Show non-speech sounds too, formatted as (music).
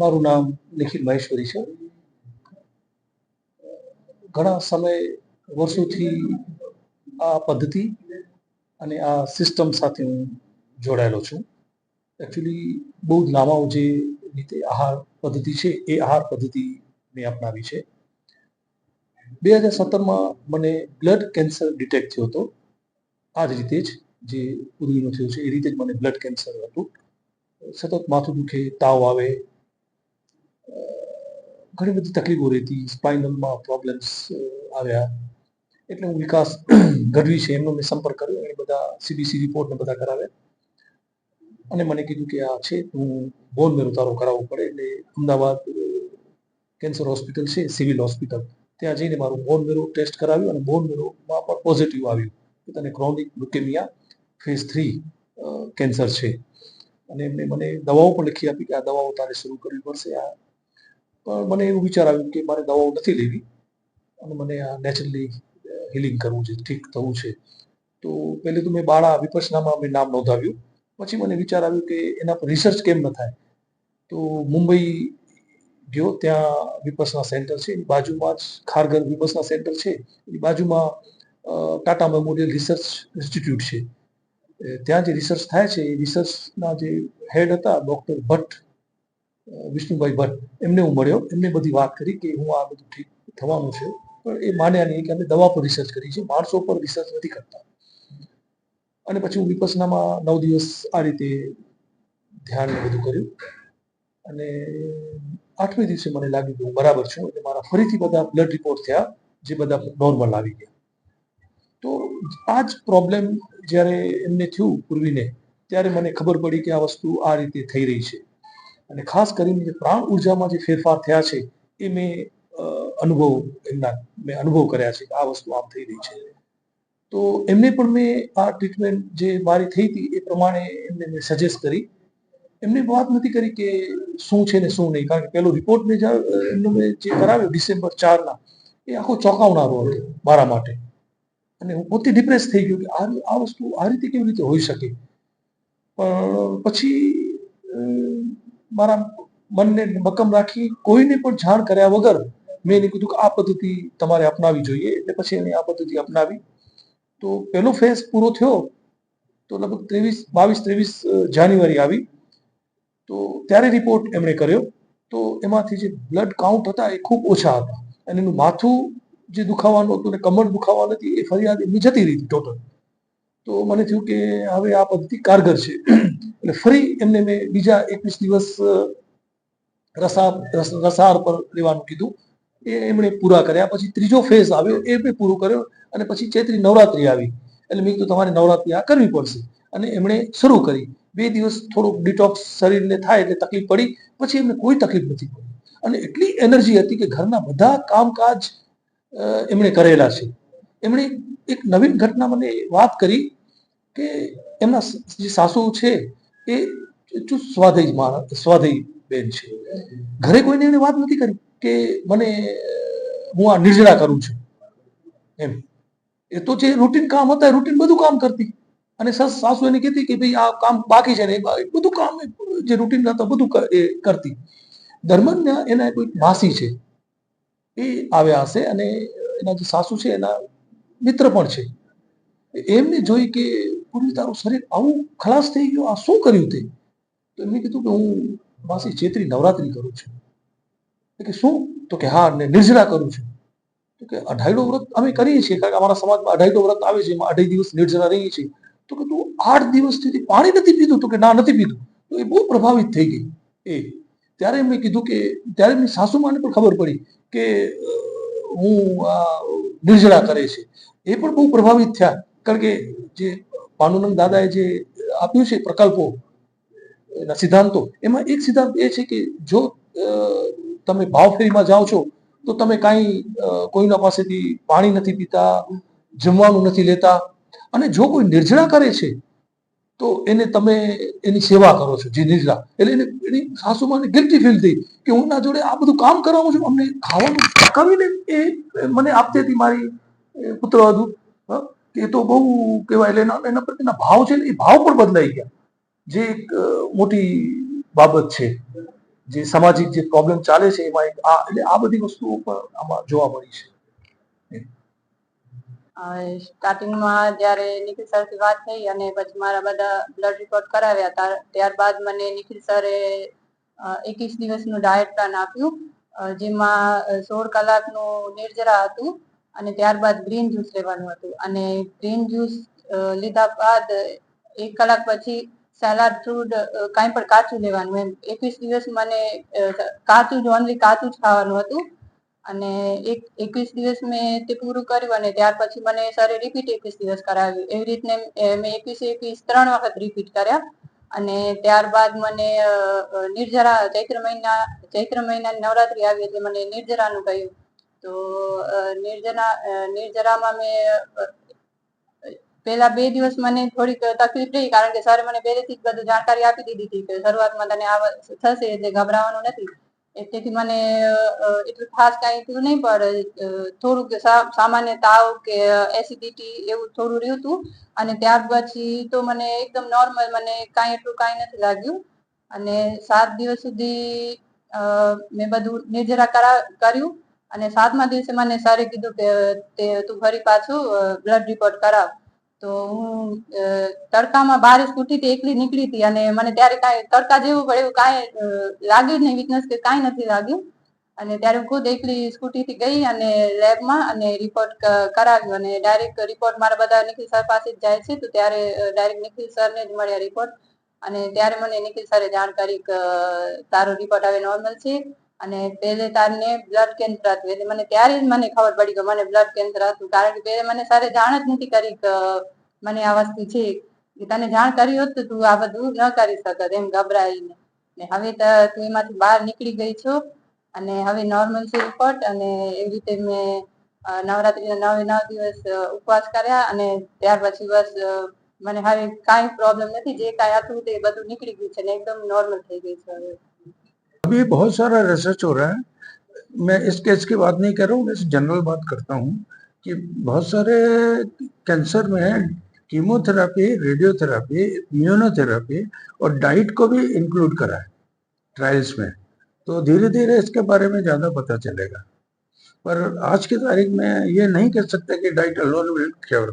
મારું નામ નિખિલ મહેશ્વરી છે. ઘણા સમય વર્ષોથી આ પદ્ધતિ અને આ સિસ્ટમ સાથે હું જોડાયેલો છું. એકચ્યુઅલી બહુ જ લાંબાઓ જે રીતે આહાર પદ્ધતિ છે, એ આહાર પદ્ધતિ મેં અપનાવી છે. બે હજાર સત્તરમાં મને બ્લડ કેન્સર ડિટેક્ટ થયો હતો. આ જ રીતે જ જે પૂર્વીનો થયો છે, એ રીતે જ મને બ્લડ કેન્સર હતું. સતત માથું દુખે, તાવ આવે ઘણી બધી તકલીફો રહેતી સ્પાઇનલમાં પ્રોબ્લેમ્સ આવ્યા. એટલે હું વિકાસ (clears throat) ગઢવી છે, એમનો મેં સંપર્ક કર્યો, એણે બધા સીબીસી રિપોર્ટને બધા કરાવ્યા. અને મને કીધું કે આ છે હું બોન મેરો તારો કરાવવો પડે, એટલે અમદાવાદ કેન્સર હોસ્પિટલ છે સિવિલ હોસ્પિટલ ત્યાં જઈને મારું બોન મેરો ટેસ્ટ કરાવ્યું અને બોન મેરોમાં પણ પોઝિટિવ આવ્યું. કે તને chronic leukaemia phase three cancer છે. અને એમને મને દવાઓ પણ લખી આપી કે આ દવાઓ તારે શરૂ કરવી પડશે, આ મને એવું વિચાર આવ્યું કે મારે દવાઓ નથી લેવી. અને મને આ નેચરલી હિલિંગ કરવું છે, ઠીક થવું છે. તો પહેલે તો મેં બાળા વિપસનામાં મેં નામ નોંધાવ્યું. પછી મને વિચાર આવ્યો કે એના પર રિસર્ચ કેમ ન થાય? તો મુંબઈ ગયો, ત્યાં વિપસના સેન્ટર છે. એની બાજુમાં જ ખારગર વિપસના સેન્ટર છે. એની બાજુમાં ટાટા મેમોરિયલ રિસર્ચ ઇન્સ્ટિટ્યૂટ છે. ત્યાં જે રિસર્ચ થાય છે, એ રિસર્ચના જે હેડ હતા ડૉક્ટર ભટ્ટ વિષ્ણુભાઈ ભટ્ટ, એમને હું મળ્યો. એમને બધી વાત કરી કે હું આ બધું ઠીક થવાનું છે. પણ એ માન્યા નહીં કે અમે દવા પર રિસર્ચ કરી છે. માણસો પર રિસર્ચ નથી કરતા. અને પછી હું વિપસનામાં નવ દિવસ આ રીતે ધ્યાન બધું કર્યું. અને આઠમે દિવસે મને લાગ્યું કે હું બરાબર છું. એટલે મારા ફરીથી બધા બ્લડ રિપોર્ટ થયા, જે બધા નોર્મલ આવી ગયા. તો આ જ પ્રોબ્લેમ જ્યારે એમને થયું પૂર્વીને, ત્યારે મને ખબર પડી કે આ વસ્તુ આ રીતે થઈ રહી છે. અને ખાસ કરીને જે પ્રાણ ઉર્જામાં જે ફેરફાર થયા છે, એ મેં અનુભવ એમના, મેં અનુભવ કર્યા છે કે આ વસ્તુ આમ થઈ રહી છે. તો એમને પણ મેં આ ટ્રીટમેન્ટ જે મારી થઈ હતી એ પ્રમાણે એમને મેં સજેસ્ટ કરી. એમને વાત નથી કરી કે શું છે ને શું નહીં, કારણ કે પેલો રિપોર્ટ મેં એમનો મેં જે કરાવ્યો ડિસેમ્બર ચારના, એ આખો ચોંકાવનારો હતો મારા માટે. અને હું પોતે ડિપ્રેસ થઈ ગયો કે આ આ વસ્તુ આ રીતે કેવી રીતે હોઈ શકે? પણ પછી મારા મનને મક્કમ રાખી કોઈને પણ જાણ કર્યા વગર મેં એને કીધું કે આ પદ્ધતિ તમારે અપનાવી જોઈએ. એટલે પછી એને આ પદ્ધતિ અપનાવી. તો પહેલો ફેઝ પૂરો થયો. તો લગભગ ત્રેવીસ, બાવીસ, ત્રેવીસ જાન્યુઆરી આવી. તો ત્યારે રિપોર્ટ એમણે કર્યો. તો એમાંથી જે બ્લડ કાઉન્ટ હતા એ ખૂબ ઓછા હતા. અને એનું માથું જે દુખાવાનું હતું ને કમર દુખાવાનું હતી એ ફરિયાદ એમની જતી રહી ટોટલ તો મને થયું કે હવે આ પદ્ધતિ કારગર છે. એટલે ફરી એમને મેં બીજા એકવીસ દિવસ રસા રસ- રસાર પર લેવાનું કીધું. એ એમણે પૂરા કર્યા. પછી ત્રીજો ફેઝ આવ્યો, એ મેં પૂરો કર્યો અને પછી ચૈત્રી નવરાત્રી આવી. એટલે મેં કીધું તમારે નવરાત્રી આ કરવી પડશે. અને એમણે શરૂ કરી. બે દિવસ થોડુંક ડિટોક્સ શરીરને થાય એટલે તકલીફ પડી. પછી એમને કોઈ તકલીફ નથી પડી. અને એટલી એનર્જી હતી કે ઘરના બધા કામકાજ એમણે કરેલા છે. એમણે એક નવીન ઘટના મને વાત કરી કે એમના જે સાસુ છે એ ચુસ્ત સ્વાધ્યાયી માણસ સ્વાધ્યાયી બેન છે. ઘરે કોઈને એને વાત નથી કરી કે મને હું આ નિર્જળા કરું છું. એમ. એ તો જે રૂટીન કામ હતા રૂટીન બધું કામ કરતી. અને સસ એને કહેતી કે ભાઈ આ કામ બાકી છે ને, એ બધું કામ જે રૂટીન હતા, બધું એ કરતી. દરમિયાન એના કોઈ માસી છે. એ આવ્યા હશે અને એના જે સાસુ છે, એના મિત્ર પણ છે. એમને જોઈ કે પૂર્વી તારું શરીર આવું ખલાસ થઈ ગયું, આ શું કર્યું તે? તો એમને કીધું કે હું માસી ચેત્રી નવરાત્રી કરું છું. કે શું? તો કે હા ને નિર્જળા કરું છું. તો કે અઢાઈડો વ્રત અમે કરીએ છીએ, કારણ કે અમારા સમાજમાં અઢાઈડો વ્રત આવે છે, એમાં અઢાઈ દિવસ નિર્જળા રહીએ છીએ. તો કે તું આઠ દિવસથી પાણી નથી પીધું? તો કે ના, નથી પીધું. તો એ બહુ પ્રભાવિત થઈ ગઈ. એ ત્યારે મેં કીધું કે, ત્યારે એમની સાસુમાને પણ ખબર પડી કે હું આ નિર્જળા કરે છે. એ પણ બહુ પ્રભાવિત થયા. કારણ કે જે પાનુનંદ દાદાએ જે આપ્યું છે પ્રકલ્પો, એના સિદ્ધાંતો, એમાં એક સિદ્ધાંત એ છે કે જો તમે ભાવફેરીમાં જાઓ છો, તો તમે કાંઈ કોઈના પાસેથી પાણી નથી પીતા, જમવાનું નથી લેતા, અને જો કોઈ નિર્જળા કરે છે, તો એને તમે એની સેવા કરો છો, જે નિર્જળા. એટલે એને એની સાસુમાને ગિલ્ટી ફીલ થઈ કે હું ના જોડે આ બધું કામ કરાવું છું, અમને ખાવાનું પકાવીને એ મને આપતી હતી મારી એ પુત્રવધુ કે તો બહુ કહેવાય, એટલે એના એના પ્રત્યેના ભાવ છે ને, એ ભાવ પણ બદલાઈ ગયા. જે એક મોટી બાબત છે. જે સામાજિક જે પ્રોબ્લેમ ચાલે છે, એમાં એક આ એટલે આ બધી વસ્તુઓ પણ આમાં જોવા મળી છે. સ્ટાર્ટિંગમાં જ્યારે નિખિલ સરથી વાત થઈ અને પછી મારા બધા બ્લડ રિપોર્ટ કરાવ્યા ત્યાર- ત્યારબાદ મને નિખિલ સરે એકવીસ દિવસનું ડાયટ પ્લાન આપ્યું જેમાં સોળ કલાકનું નિર્જરા હતું. અને ત્યારબાદ ગ્રીન જ્યુસ લેવાનું હતું. અને ગ્રીન જ્યુસ લીધા બાદ એક કલાક પછી સલાડ ફ્રૂટ કાંઈ પણ કાચું લેવાનું એમ. એકવીસ દિવસ મને કાચું જ ઓનલી કાચું જ ખાવાનું હતું. અને એક, એકવીસ દિવસ મેં તે પૂરું કર્યું અને ત્યાર પછી મને સરે રિપીટ એકવીસ દિવસ કરાવ્યું. એવી રીતને મેં એકવીસ એકવીસ ત્રણ વખત રિપીટ કર્યા. અને ત્યારબાદ મને નિર્જરા, ચૈત્ર મહિના, ચૈત્ર મહિનાની નવરાત્રી આવી એટલે મને નિર્જરાનું કહ્યું. તો નિર્જરા નિર્જરામાં મેં પહેલા બે દિવસ મને થોડીક તકલીફ રહી કારણ કે સરે મને પહેલેથી જ બધું જાણકારી આપી દીધી હતી કે શરૂઆતમાં તને આ થશે એટલે ગભરાવાનું નથી. તેથી મને એટલું ખાસ કાંઈ થયું નહીં, પણ થોડુંક સામાન્ય તાવ કે એસિડિટી એવું થોડું રહ્યું હતું. અને ત્યાર પછી તો મને એકદમ નોર્મલ મને કાંઈ એટલું કાંઈ નથી લાગ્યું. અને સાત દિવસ સુધી મેં બધું નિર્જરા કરા, કર્યું. અને સાતમા દિવસે મને સરે કીધું કે, તે તું ફરી પાછું બ્લડ રિપોર્ટ કરાવ. તો હું તડકામાં બહાર સ્કૂટી થી એકલી નીકળી હતી અને મને ત્યારે કાંઈ તડકા જેવું પણ એવું કાંઈ લાગ્યું જ નહીં. વીકનેસ કે કાંઈ નથી લાગ્યું. અને ત્યારે હું ખુદ એકલી સ્કૂટી થી ગઈ અને લેબમાં અને રિપોર્ટ કરાવ્યો. અને ડાયરેક્ટ રિપોર્ટ મારા બધા નિખિલ સર પાસે જ જાય છે. તો ત્યારે ડાયરેક્ટ નિખિલ સરને જ મળ્યા રિપોર્ટ અને ત્યારે મને નિખિલ સરે જાણ કરી કે તારો રિપોર્ટ હવે નોર્મલ છે. અને પહેલે તારને બ્લડ કેન્સર હતું. એટલે મને ત્યારે જ મને ખબર પડી કે મને બ્લડ કેન્સર હતું. કારણ કે પહેલે મને સરે જાણ જ નથી કરી કે મને આ વસ્તુ છે. કે તને જાણ કરી હોત તો તું આ બધું ન કરી શકત, એમ ગભરાઈને. ને હવે તો તું એમાંથી બહાર નીકળી ગઈ છો અને હવે નોર્મલ છે રિપોર્ટ અને એવી રીતે મેં નવરાત્રીના નવે નવ દિવસ ઉપવાસ કર્યા અને ત્યાર પછી બસ મને હવે કાંઈ પ્રોબ્લેમ નથી. જે કાંઈ હતું તે બધું નીકળી ગયું છે ને એકદમ નોર્મલ થઈ ગઈ છે હવે. अभी बहुत सारा रिसर्च हो रहा है। मैं इस केस की बात नहीं कर रहा हूँ, मैं जनरल बात करता हूँ कि बहुत सारे कैंसर में कीमोथेरापी रेडियोथेरापी इम्यूनोथेरापी और डाइट को भी इंक्लूड करा है ट्रायल्स में। तो धीरे धीरे इसके बारे में ज़्यादा पता चलेगा। पर आज की तारीख में ये नहीं कह सकते कि डाइट अलोन विल क्योर